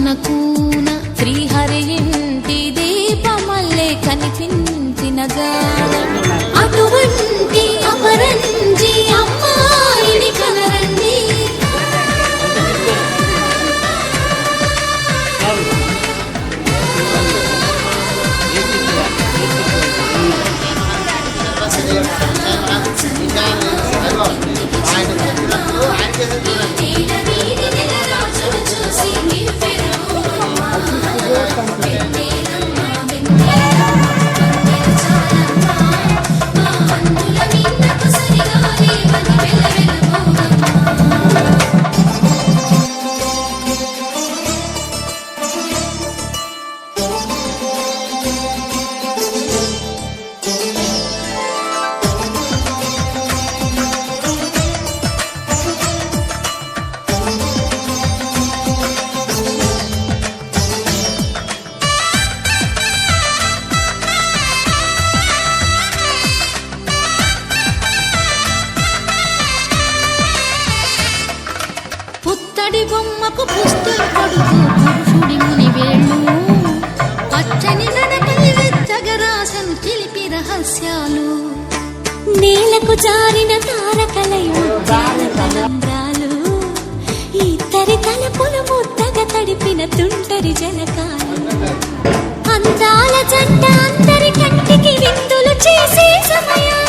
Sayang aku బొమ్మకు పుస్తల కొడుకు పురుషుడి ముని వేళ్ళు పచ్చని గనకై వెచ్చగరాసను చిలిపి రహస్యాలు. నేలకు జారిన తారకలై తలంబ్రాలు ఇద్దరి తలపులు ముద్దగా తడిపిన తుంటరి జనకాలు. అందాల జంట అందరి కంటికి విందులు చేసే సమయం.